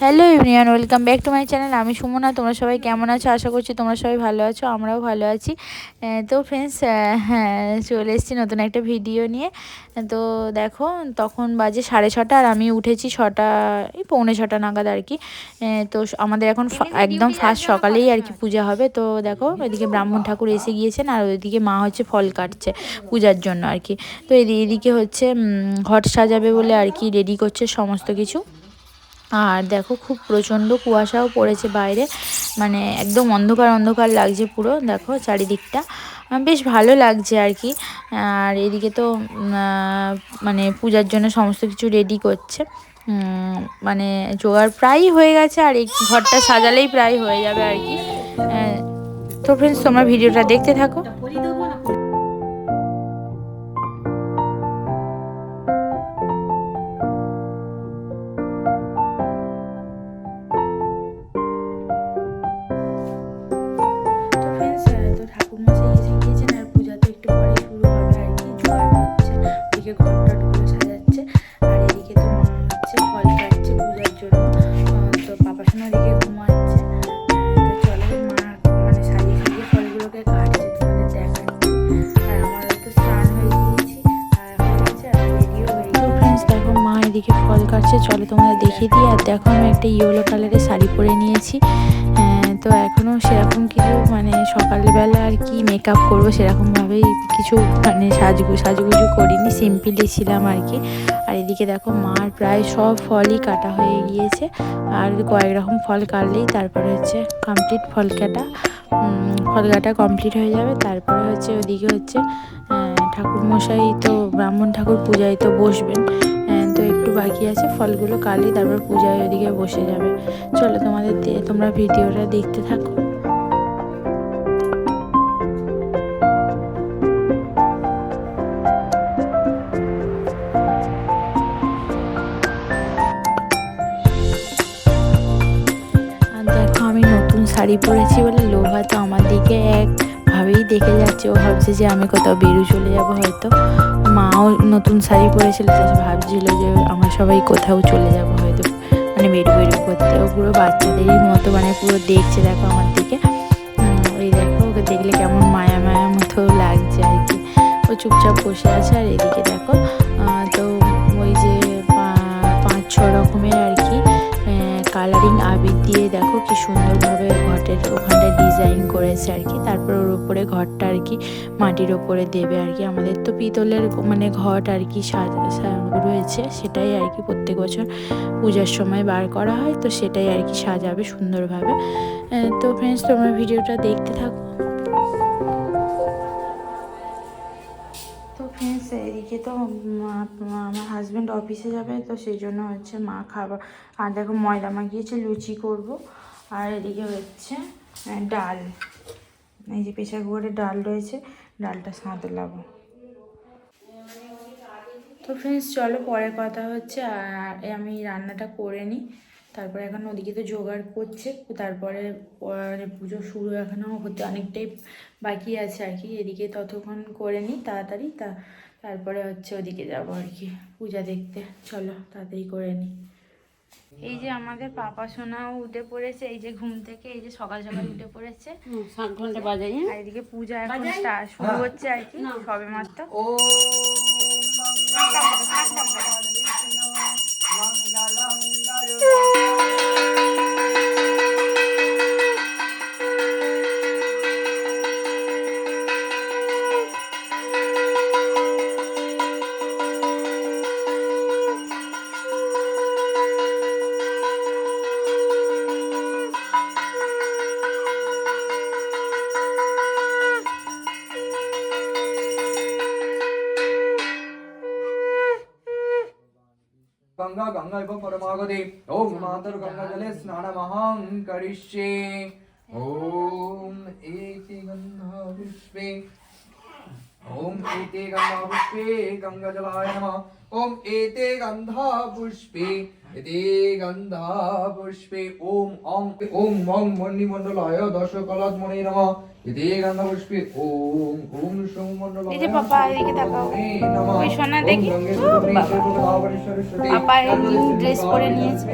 Hello everyone welcome back to my channel আমি সুমনা তোমরা সবাই কেমন আছো? আশা করছি তোমরা সবাই ভালো আছো আমরাও ভালো আছি। তো ফ্রেন্ডস হ্যাঁ চলে এসেছি নতুন একটা ভিডিও নিয়ে। তো দেখো তখন বাজে সাড়ে ছটা আর আমি উঠেছি ছটা এই পৌনে ছটা নাগাদ আর কি। তো আমাদের এখন একদম ফার্স্ট সকালেই আর কি পূজা হবে। তো দেখো এদিকে ব্রাহ্মণ ঠাকুর এসে গিয়েছেন আর ওইদিকে মা হচ্ছে ফল কাটছে পূজার জন্য আর কি। তো এদি- এদিকে হচ্ছে ঘট সাজাবে বলে আর কি রেডি করছে সমস্ত কিছু। আর দেখো খুব প্রচণ্ড কুয়াশাও পড়েছে বাইরে। মানে একদম অন্ধকার অন্ধকার লাগছে পুরো, দেখো চারিদিকটা। বেশ ভালো লাগছে আর কি। আর এদিকে তো মানে পূজার জন্য সমস্ত কিছু রেডি করছে। মানে জোগাড় প্রায়ই হয়ে গেছে আর এই ঘরটা সাজালেই প্রায় হয়ে যাবে আর কি। তো ফ্রেন্ডস তোমরা ভিডিওটা দেখতে থাকো। কাটছে চলো তোমাদের দেখিয়ে দিই। আর দেখো আমি একটা ইয়েলো কালারের শাড়ি পরে নিয়েছি। হ্যাঁ, তো এখনও সেরকম কিছু মানে সকালবেলা আর কি মেকআপ করব সেরকমভাবেই কিছু মানে সাজগু সাজগুজু করিনি সিম্পলি ছিলাম আর কি। আর এদিকে দেখো মার প্রায় সব ফলই কাটা হয়ে গিয়েছে। আর কয়েক রকম ফল কাটলেই তারপরে হচ্ছে কমপ্লিট ফল কাটা। ফল কাটা কমপ্লিট হয়ে যাবে। তারপরে হচ্ছে ওদিকে হচ্ছে ঠাকুর মশাই তো ব্রাহ্মণ ঠাকুর পূজায় তো বসবেন। বাকি আছে, ফলগুলো কালি তারপর পূজায় ওদিকে বসে যাবে। চলো তোমাদের তোমরা ভিডিওটা দেখতে থাকো। শাড়ি পরেছি বলে লোভা তো আমার দিকে একভাবেই দেখে যাচ্ছে। ও ভাবছে যে আমি কোথাও বেরু চলে যাব হয়তো। মাও নতুন শাড়ি পরেছিল, তো ভাবছিল যে আমরা সবাই কোথাও চলে যাব হয়তো মানে বেরু বেরু করতে। ও পুরো বাচ্চাদেরই মতো মানে পুরো দেখছে দেখো আমার দিকে। ওই দেখো, ওকে দেখলে কেমন মায়া মায়া মতো লাগছে আর কি। ও চুপচাপ বসে আছে আর এদিকে দেখো তো ওই যে পাঁচ ছ রকমের আর কি কালারিং আবির দিয়ে দেখো কি সুন্দরভাবে ঘটের ওখানটা ডিজাইন করেছে আর কি। তারপর ওর উপরে ঘরটা আর কি, মাটির ওপরে দেবে আর কি। আমাদের তো পিতলের মানে ঘট আর কি রয়েছে, সেটাই আর কি প্রত্যেক বছর পূজার সময় বার করা হয়, তো সেটাই আর কি সাজাবে সুন্দরভাবে। তো ফ্রেন্ডস তোমরা ভিডিওটা দেখতে থাকো। ফ্রেন্ডস এদিকে তো আমার হাজব্যান্ড অফিসে যাবে, তো সেই জন্য হচ্ছে মা খাবার, আর দেখো ময়দা মাখিয়েছে, লুচি করব। আর এদিকে হচ্ছে ডাল। এই যে প্রেশার কুকারে ডাল রয়েছে, ডালটা সাঁতলাবো। তো ফ্রেন্ডস চলো পরে কথা হচ্ছে, আর আমি রান্নাটা করে নিই। তারপরে এখন ওদিকে তো জোগাড় করছে, তারপরে পরে পুজো শুরু এখনও হতে অনেকটাই বাকি আছে আর কি। এদিকে ততক্ষণ করে নিই তাড়াতাড়ি, তা তারপরে হচ্ছে ওদিকে যাব আর কি, পূজা দেখতে। চলো তাড়াতাড়ি করে নিই। এই যে আমাদের পাপা সোনাও উঠে পড়েছে এই যে ঘুম থেকে এই যে সকাল সকাল উঠে পড়েছে সাত ঘণ্টা বাজাই হ্যাঁ? আর এদিকে পূজা এখন শুরু হচ্ছে আর কি সবে মাত্র गंगा इव परमागते ओम मातर गंगा जले स्नानमहं करिष्ये गन्धपुष्पे गङ्गजलाय नमः। ॐ एते गन्धपुष्पे এতে গন্ধা পুষ্পে ওম অং ওম মং মন্ডি মন্ডলায় দশকলাত মনে নম এতে গন্ধা পুষ্পে ওম ওম সোম মন্ডলায় এই যে পাপা এদিকে তাকাও। ওই সোনা দেখি। বাবা। পাপা ড্রেস পরে নিয়েছে।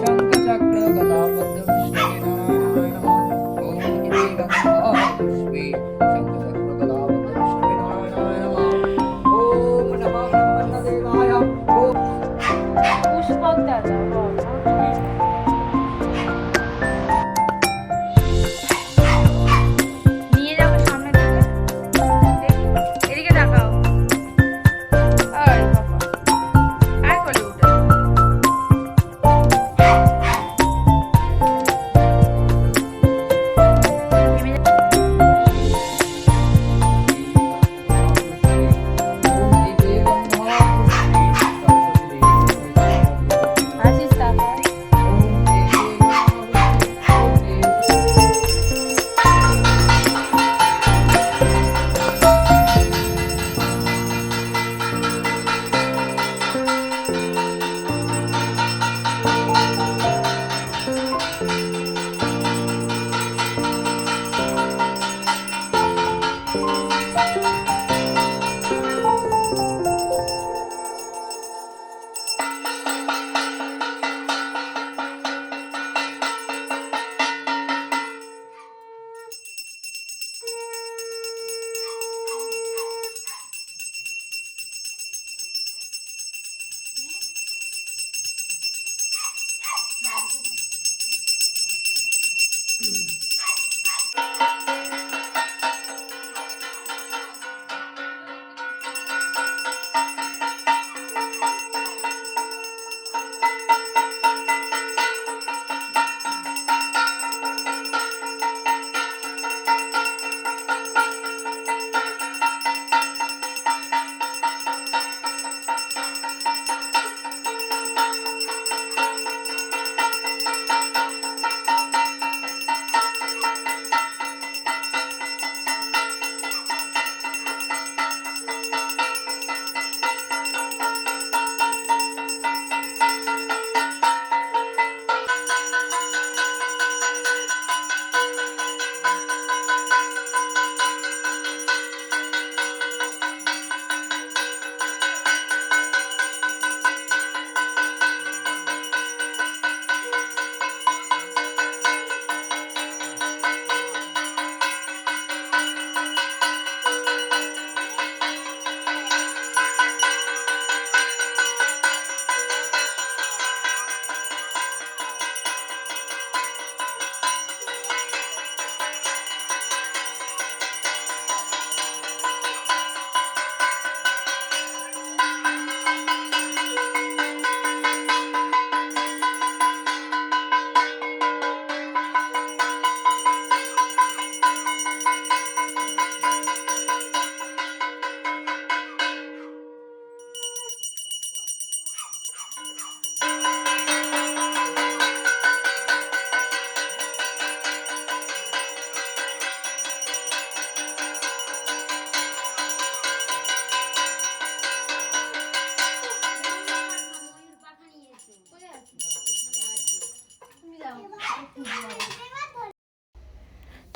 সঙ্গে চক্র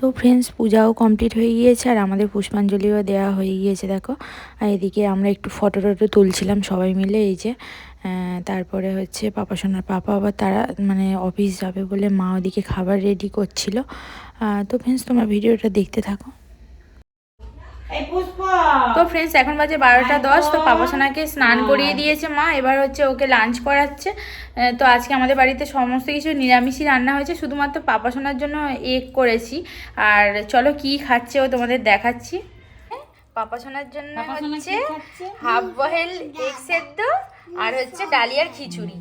তো ফ্রেন্ডস পূজাও কমপ্লিট হয়ে গিয়েছে আর আমাদের পুষ্পাঞ্জলিও দেওয়া হয়ে গিয়েছে, দেখো। আর এদিকে আমরা একটু ফটো টটো তুলছিলাম সবাই মিলে, এই যে তারপরে হচ্ছে পাপা সোনার পাপা আবার তারা মানে অফিস যাবে বলে মা ওদিকে খাবার রেডি করছিল। তো ফ্রেন্ডস তোমার ভিডিওটা দেখতে থাকো। তো ফ্রেন্ডস এখন বাজে বারোটা দশ তো পাপাসোনাকে স্নান করিয়ে দিয়েছে মা। এবার হচ্ছে ওকে লাঞ্চ করাচ্ছে। তো আজকে আমাদের বাড়িতে সমস্ত কিছু নিরামিষই রান্না হয়েছে শুধুমাত্র পাপাসোনার জন্য এগ করেছি। আর চলো কি খাচ্ছে ও তোমাদের দেখাচ্ছি। পাপাসোনার জন্য হচ্ছে হাফ বয়েল এগ সেদ্ধ আর হচ্ছে ডালিয়ার খিচুড়ি।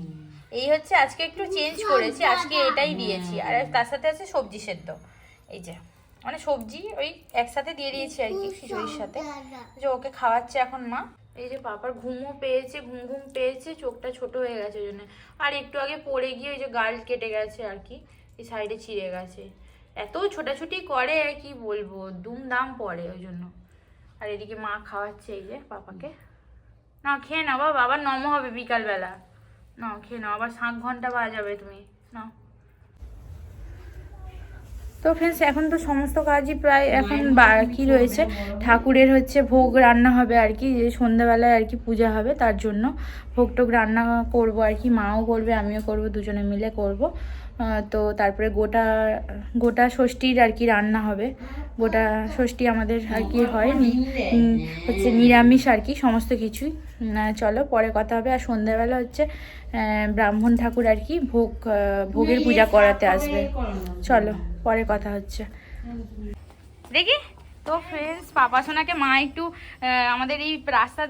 এই হচ্ছে আজকে একটু চেঞ্জ করেছি আজকে এটাই দিয়েছি। আর তার সাথে আছে সবজি সেদ্ধ। এই যে। মানে সবজি ওই একসাথে দিয়ে দিয়েছি আর কি খিচুড়ির সাথে। যে ওকে খাওয়াচ্ছে এখন মা। এই যে পাপার ঘুমও পেয়েছে ঘুম ঘুম পেয়েছে চোখটা ছোট হয়ে গেছে ওই জন্য। আর একটু আগে পড়ে গিয়ে ওই যে গাল কেটে গেছে আর কি এই সাইডে ছিঁড়ে গেছে। এত ছোটাছুটি করে কি বলব দুমদাম পড়ে ওই জন্য। আর এদিকে মা খাওয়াচ্ছে এই যে পাপাকে। না খেয়ে নাও বাবা আবার নম হবে বিকালবেলা। না খেয়ে নাও আবার শাঁখ ঘণ্টা বাজাবে তুমি। না তো ফ্রেন্ডস এখন তো সমস্ত কাজই প্রায় এখন বাকি রয়েছে। ঠাকুরের হচ্ছে ভোগ রান্না হবে আর কি যে সন্ধ্যাবেলায় আর কি পূজা হবে তার জন্য। ভোগ টোগ রান্না করব আর কি, মাও করবে, আমিও করব, দুজনে মিলে করব। তো তারপরে গোটা গোটা ষষ্ঠীর আর কি রান্না হবে। গোটা ষষ্ঠী আমাদের আর কি হয় হচ্ছে নিরামিষ আর কি, সমস্ত কিছুই। চলো পরে কথা হবে। আর সন্ধ্যাবেলা হচ্ছে ব্রাহ্মণ ঠাকুর আর কি ভোগ ভোগের পূজা করাতে আসবে। চলো। পরে কথা হচ্ছে। দেখি, তো ফ্রেন্ডস পাপা সোনাকে মা একটু আমাদের এই রাস্তা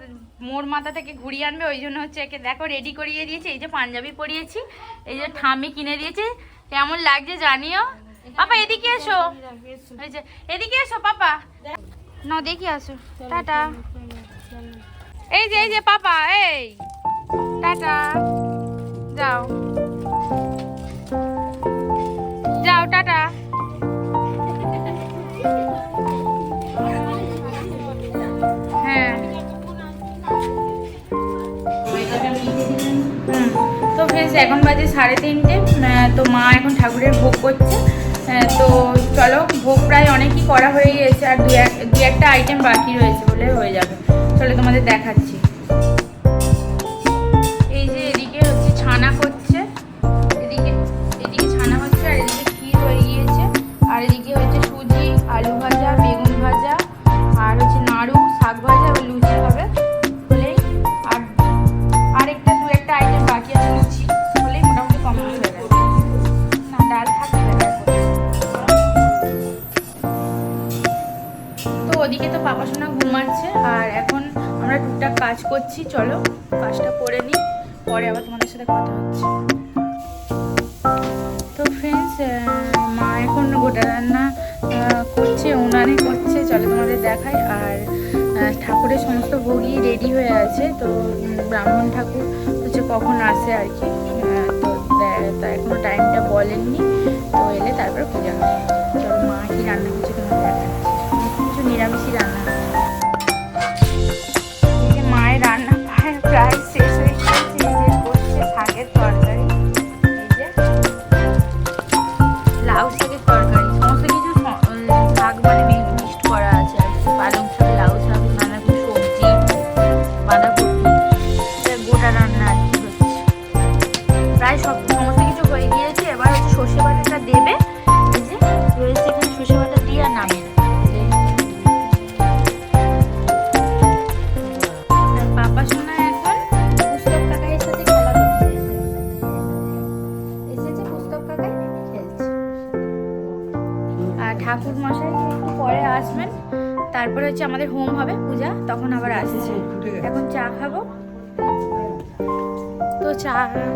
মোড় মাথা থেকে ঘুরিয়ে আনবে, ওই জন্য হচ্ছে একে দেখো রেডি করিয়ে দিয়েছে, এই যে পাঞ্জাবি পরিয়েছি, এই যে ঠামি কিনে দিয়েছে, কেমন লাগছে জানিও? পাপা, এদিকে এসো। এই যে, এদিকে এসো, পাপা। না দেখি আসো। টাটা। এই যে এই যে, পাপা, এই। টাটা। যাও। টাটা। হ্যাঁ। তো ফ্রেন্ডস এখন বাজে সাড়ে তিনটে। তো মা এখন ঠাকুরের ভোগ করছে। তো চলো, ভোগ প্রায় অনেকই করা হয়ে গিয়েছে আর দু এক দু একটা আইটেম বাকি রয়েছে বলে হয়ে যাবে। চলো তোমাদের দেখাচ্ছি। টুকটাক কাজ করছি, চলো কাজটা করে নিই, পরে আবার তোমাদের সাথে কথা হচ্ছে। তো ফ্রেন্ডস মা এখন গোটা রান্না করছে, উনানে করছে, চলো তোমাদের দেখাই। আর ঠাকুরের সমস্ত ভোগই রেডি হয়ে আছে, তো ব্রাহ্মণ ঠাকুর হচ্ছে কখন আসে আর কি তো তা এখনও টাইমটা বলেননি, তো এলে তারপর পূজা হবে। চলো মা কি রান্না করছে তোমাদের দেখাচ্ছি। কিছু নিরামিষই রান্না। প্রায়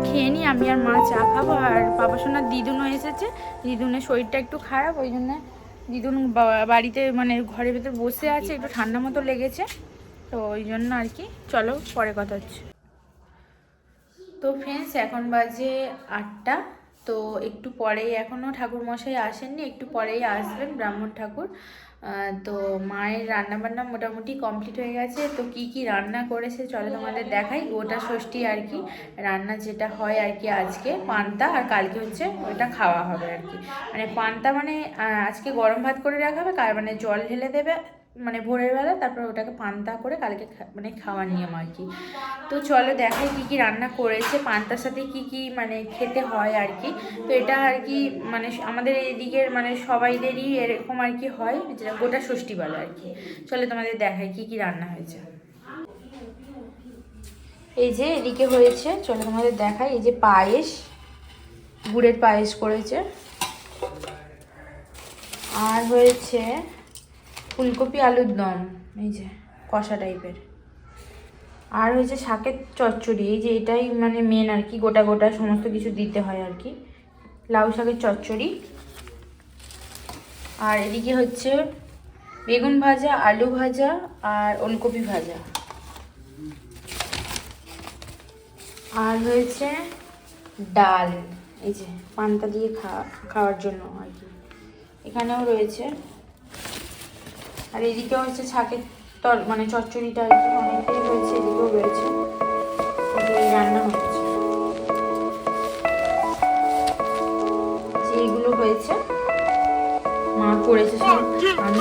খেয়ে নিই আমি আর মা চা খাব। আর বাবা সোনার দিদুনও এসেছে। দিদুনের শরীরটা একটু খারাপ, ওই জন্যে দিদুন বাড়িতে মানে ঘরের ভেতর বসে আছে, একটু ঠান্ডা মতো লেগেছে। তো ওই জন্য আর কি। চলো, পরে কথা হচ্ছে। তো ফ্রেন্ডস এখন বাজে আটটা। তো একটু পরেই এখনও ঠাকুরমশাই আসেননি, একটু পরেই আসবেন ব্রাহ্মণ ঠাকুর। তো মায়ের রান্না বান্না মোটামুটি কমপ্লিট হয়ে গেছে। তো কি কি রান্না করেছে চলো তোমাদের দেখাই। গোটা ষষ্ঠী আর কি, রান্না যেটা হয় আর কি আজকে, পান্তা আর কালকে হচ্ছে ওটা খাওয়া হবে আর কি। মানে পান্তা মানে আজকে গরম ভাত করে রাখা হবে কার মানে জল ঢেলে দেবে মানে ভোরের বেলা তারপর ওটাকে পান্তা করে কালকে মানে খাওয়ার নিয়ম আর কি। তো চলো দেখাই কি কি রান্না করেছে, পান্তার সাথে কি কি মানে খেতে হয় আর কি। তো এটা আর কি মানে আমাদের এইদিকের মানে সবাইদেরই এরকম আর কি হয়, যেটা গোটা ষষ্ঠী বলে আর কি। চলো তোমাদের দেখাই কি কি রান্না হয়েছে। এই যে এদিকে হয়েছে, চলো তোমাদের দেখাই, এই যে পায়েস, গুড়ের পায়েস করেছে। আর হয়েছে ফুলকপি আলুর দম, এই যে কষা টাইপের। আর হয়েছে শাকের চচ্চড়ি, এই যে এটাই মানে মেন আর কি, গোটা গোটা সমস্ত কিছু দিতে হয় আর কি। লাউ শাকের চচ্চড়ি। আর এদিকে হচ্ছে বেগুন ভাজা, আলু ভাজা আর ওলকপি ভাজা। আর হয়েছে ডাল, এই যে পান্তা দিয়ে খাওয়া খাওয়ার জন্য আর কি। এখানেও রয়েছে আর এদিকেও হচ্ছে ছাকের তর মানে চচ্চড়িটা অনেকটাই হয়েছে, এদিকেও রয়েছে। রান্না হচ্ছে। যে এগুলো হয়েছে, মা করেছে সব। আমি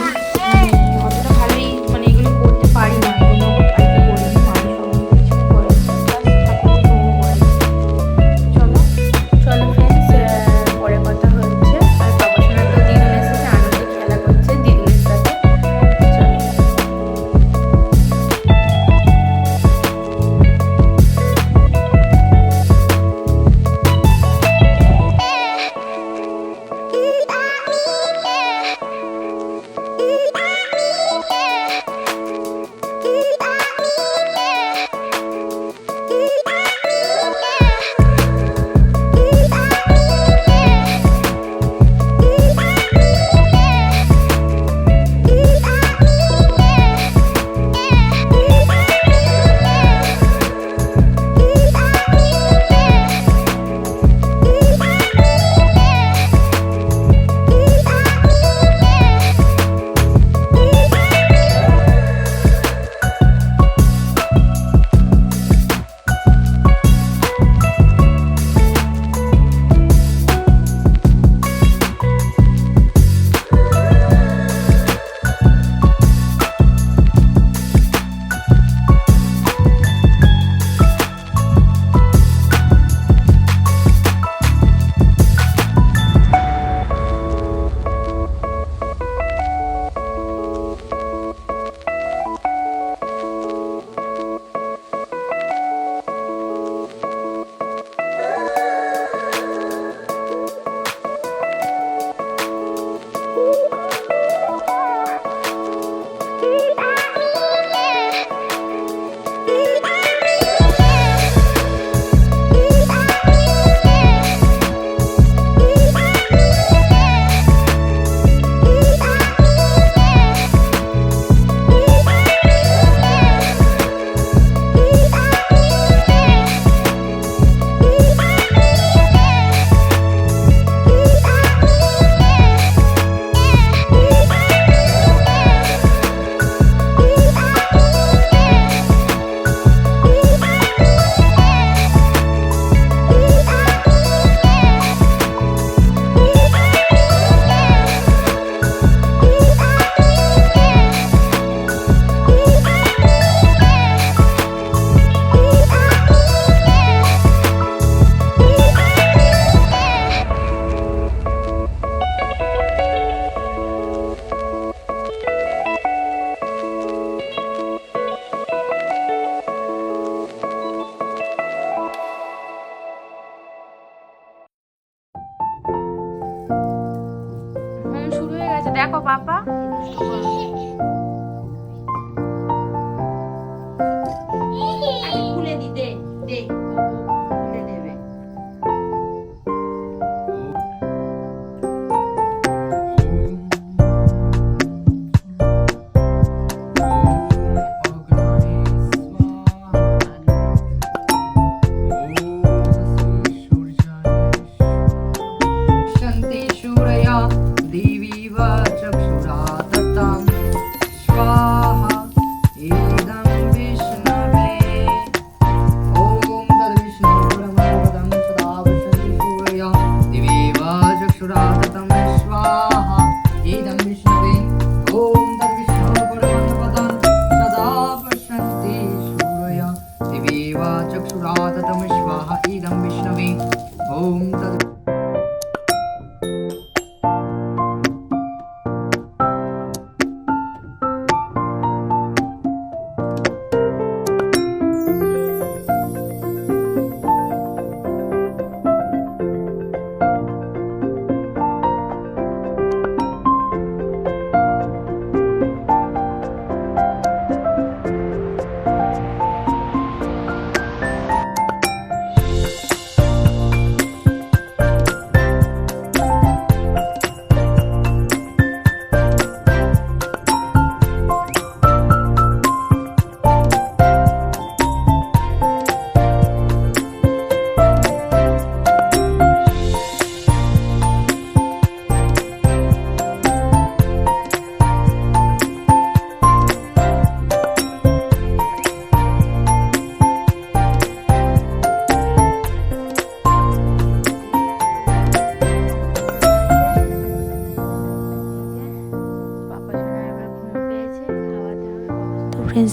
হয়ে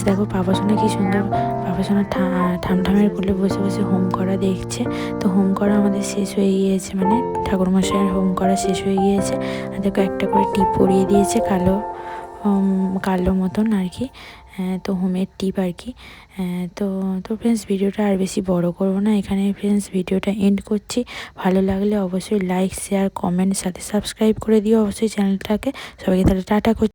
দেখো পাপাসোনা কি সুন্দর পাপাসোনা ঠামঠামের কোলে বসে বসে হোম করা দেখছে। তো হোম করা আমাদের শেষ হয়ে গিয়েছে মানে ঠাকুরমশাইয়ের হোম করা শেষ হয়ে গিয়েছে। আর দেখো একটা করে টিপ পরিয়ে দিয়েছে কালো কালো মতন আর কি হ্যাঁ, তো হোমের টিপ আর কি। হ্যাঁ, তো তো ফ্রেন্ডস ভিডিওটা আর বেশি বড় করব না এখানে ফ্রেন্ডস ভিডিওটা এন্ড করছি। ভালো লাগলে অবশ্যই লাইক শেয়ার কমেন্ট সাথে সাবস্ক্রাইব করে দিও। অবশ্যই চ্যানেলটাকে সবাইকে তাহলে টাটা করছি